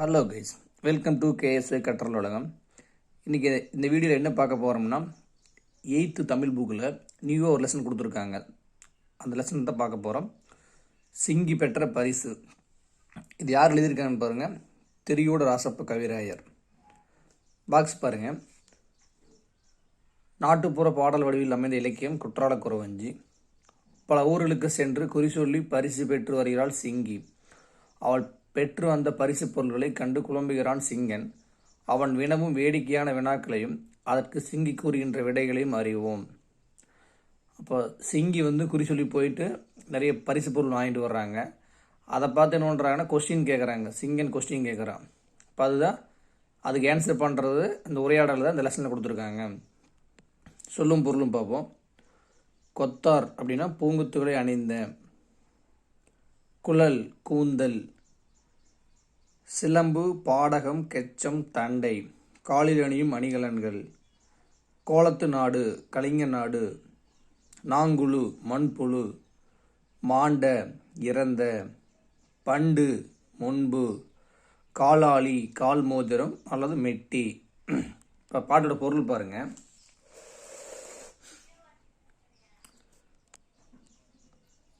Hello guys welcome to KS கற்றல் உலகம் இன்றைக்கி இந்த வீடியோவில் என்ன பார்க்க போகிறோம்னா எயித்து தமிழ் புக்கில் நியூவாக ஒரு லெசன் கொடுத்துருக்காங்க. அந்த லெசன் தான் பார்க்க போகிறோம் சிங்கி பெற்ற பரிசு. இது யார் எழுதியிருக்காங்கன்னு பாருங்கள் திரியோட ராசப்ப கவிராயர். பாக்ஸ் பாருங்கள் நாட்டுப்புற பாடல் வடிவில் அமைந்த இலக்கியம் குற்றால குறவஞ்சி. பல ஊர்களுக்கு சென்று குறி சொல்லி பரிசு பெற்று வருகிறாள் சிங்கி. அவள் பெற்று வந்த பரிசு பொருள்களை கண்டு குழம்புகிறான் சிங்கன். அவன் வினவும் வேடிக்கையான வினாக்களையும் அதற்கு சிங்கி கூறுகின்ற விடைகளையும் அறிவோம். அப்போ சிங்கி வந்து குறி சொல்லி போயிட்டு நிறைய பரிசு பொருள் வாங்கிட்டு வர்றாங்க. அதை பார்த்து என்ன பண்ணுறாங்கன்னா கொஸ்டின் கேட்குறாங்க சிங்கன் கொஸ்டின் கேட்குறான் அப்போ அதுதான் அதுக்கு ஆன்சர் பண்ணுறது இந்த உரையாடல் தான் இந்த லெசனில் கொடுத்துருக்காங்க. சொல்லும் பொருளும் பார்ப்போம். கொத்தார் அப்படின்னா பூங்குத்துகளை அணிந்த குழல் கூந்தல் சிலம்பு பாடகம் கெச்சம் தண்டை காலில் அணியும் அணிகலன்கள் கோலத்து நாடு கலிங்க நாடு நாங்குழு மண்புழு மாண்ட இறந்த பண்டு முன்பு காலாளி கால் மோதிரம் அல்லது மெட்டி. இப்போ பாட்டோட பொருள் பாருங்கள்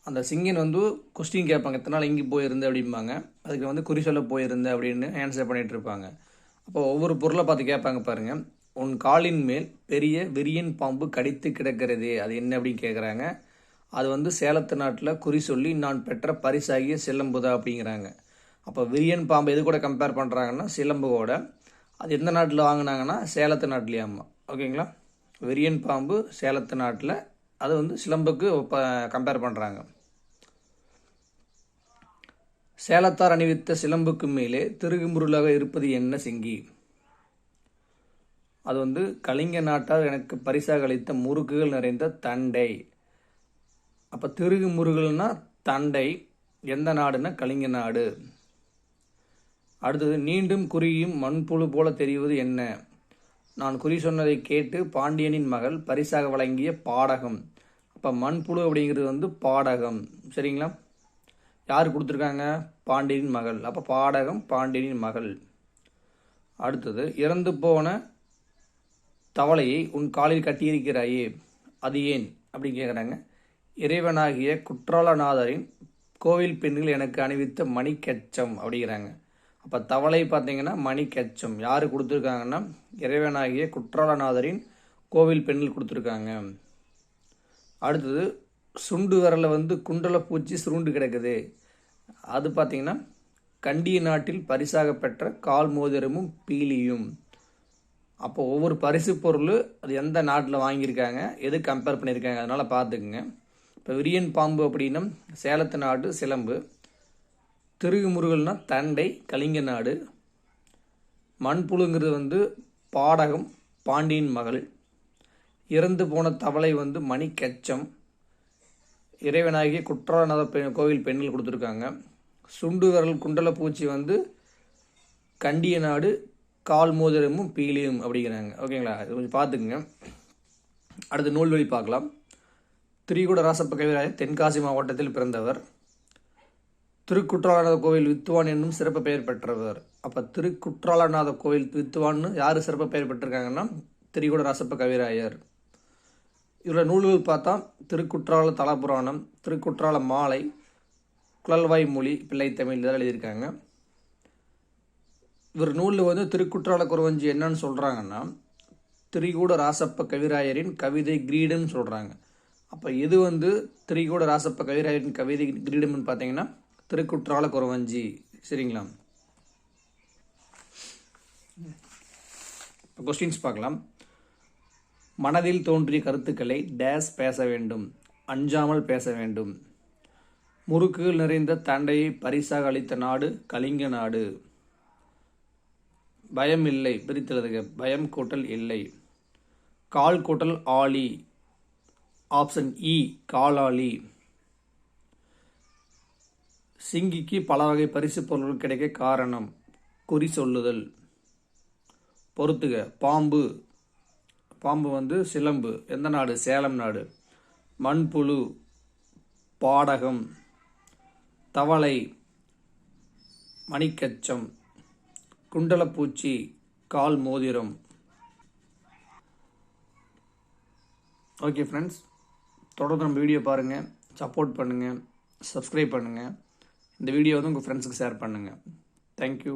அந்த சிங்கன் வந்து கொஸ்டின் கேட்பாங்க எத்தனை நாள் இங்கே போயிருந்த? அப்படிம்பாங்க. அதுக்கு வந்து குறி சொல்ல போயிருந்த அப்படின்னு ஆன்சர் பண்ணிட்டு இருப்பாங்க. அப்போ ஒவ்வொரு பொருளை பார்த்து கேட்பாங்க பாருங்க. உன் காலின் மேல் பெரிய விரியன் பாம்பு கடித்து கிடக்கிறதே அது என்ன? அப்படின்னு கேட்குறாங்க அது வந்து சேலத்து நாட்டில் குறி சொல்லி நான் பெற்ற பரிசாகிய சிலம்புதா அப்படிங்கிறாங்க. அப்போ விரியன் பாம்பு எது கூட கம்பேர் பண்ணுறாங்கன்னா சிலம்பு கூட அது எந்த நாட்டில் வாங்கினாங்கன்னா சேலத்து நாட்டிலேயாம்மா ஓகேங்களா? விரியன் பாம்பு சேலத்து நாட்டில். அது வந்து சிலம்புக்கு கம்பேர் பண்ணுறாங்க சேலத்தார் அணிவித்த சிலம்புக்கு மேலே திருகுமுருளாக இருப்பது என்ன சிங்கி? அது வந்து கலிங்க நாட்டார் எனக்கு பரிசாக அளித்த முறுக்குகள் நிறைந்த தண்டை. அப்போ திருகு முருகல்னா தண்டை எந்த நாடுனா கலிங்க நாடு. அடுத்தது நீண்டும் குறியும் மண்புழு போல தெரிவது என்ன? நான் குறி சொன்னதை கேட்டு பாண்டியனின் மகள் பரிசாக வழங்கிய பாடகம். அப்போ மண்புழு அப்படிங்கிறது வந்து பாடகம். சரிங்களா? யார் கொடுத்துருக்காங்க? பாண்டியனின் மகள். அப்போ பாடகம் பாண்டியனின் மகள். அடுத்தது இறந்து போன தவளையை உன் காலில் கட்டியிருக்கிறாயே அது ஏன்? அப்படின்னு கேட்குறாங்க இறைவனாகிய குற்றாலநாதரின் கோவில் பெண்கள் எனக்கு அணிவித்த மணிக்கச்சம் அப்படிங்கிறாங்க. அப்போ தவளை பார்த்தீங்கன்னா மணிக்கச்சம். யார் கொடுத்துருக்காங்கன்னா? இறைவனாகிய குற்றாலநாதரின் கோவில் பெண்கள் கொடுத்துருக்காங்க. அடுத்தது சுண்டு வரல வந்து குண்டல பூச்சி சுருண்டு கிடக்குது. அது பார்த்தீங்கன்னா கண்டிய நாட்டில் பரிசாக பெற்ற கால் மோதிரமும் பீலியும். அப்போ ஒவ்வொரு பரிசு பொருள் அது எந்த நாட்டில் வாங்கியிருக்காங்க எது கம்பேர் பண்ணியிருக்காங்க அதனால் பார்த்துக்குங்க. இப்போ விரியன் பாம்பு அப்படின்னா சேலத்து நாடு சிலம்பு. திருகு முருகல்னா தண்டை கலிங்க நாடு. மண்புழுங்கிறது வந்து பாடகம் பாண்டியின் மகள். இறந்து போன தவளை வந்து மணிக்கச்சம். இறைவனாகிய குற்றாலநாத பெண் கோவில் பெண்கள் கொடுத்துருக்காங்க. சுண்டு விரல் குண்டல பூச்சி வந்து கண்டிய நாடு கால் மோதிரமும் பீலியும் அப்படிங்கிறாங்க. ஓகேங்களா? இது கொஞ்சம் பார்த்துக்குங்க. அடுத்து நூல்வழி பார்க்கலாம். திரிகுட ராசப்ப கவிராயர் தென்காசி மாவட்டத்தில் பிறந்தவர். திருக்குற்றாலநாத கோவில் வித்துவான் என்னும் சிறப்பு பெயர் பெற்றவர். அப்போ திருக்குற்றாலநாத கோவில் வித்துவான்னு யார் சிறப்பு பெயர் பெற்றிருக்காங்கன்னா திரிகுட ராசப்ப கவிராயர். இதில் நூல்கள் பார்த்தா திருக்குற்றால தலபுராணம் திருக்குற்றால மாலை குழல்வாய் மொழி பிள்ளை தமிழ் இதெல்லாம் எழுதியிருக்காங்க. இவர் நூலில் வந்து திருக்குற்றால குறவஞ்சி என்னன்னு சொல்கிறாங்கன்னா திரிகூட ராசப்ப கவிராயரின் கவிதை கிரீடம்னு சொல்கிறாங்க அப்போ இது வந்து திரிகூட ராசப்ப கவிராயரின் கவிதை கிரீடம்னு பார்த்தீங்கன்னா திருக்குற்றால குறவஞ்சி. சரிங்களா? இப்போ கொஸ்டின்ஸ் பார்க்கலாம். மனதில் தோன்றிய கருத்துக்களை டேஸ் பேச வேண்டும் அஞ்சாமல் பேச வேண்டும். முறுக்குகள் நிறைந்த தண்டையை பரிசாக அளித்த நாடு கலிங்க நாடு. பயம் இல்லை பிரித்தெழுதுக. பயம் கூட்டல் இல்லை. கால் கூட்டல் ஆலி ஆப்ஷன் இ காலாளி. சிங்கிக்கு பல வகை பரிசு பொருட்கள் கிடைக்க காரணம் குறி சொல்லுதல். பொறுத்துக. பாம்பு பாம்பு வந்து சிலம்பு. எந்த நாடு? சேலம் நாடு. மண்புழு பாடகம் தவளை மணிக்கச்சம் குண்டலப்பூச்சி கால் மோதிரம். ஓகே ஃப்ரெண்ட்ஸ் தொடர்ந்து நம்ம வீடியோ பாருங்கள் சப்போர்ட் பண்ணுங்கள் சப்ஸ்கிரைப் பண்ணுங்கள் இந்த வீடியோ வந்து உங்கள் ஃப்ரெண்ட்ஸுக்கு ஷேர் பண்ணுங்கள் தேங்க்யூ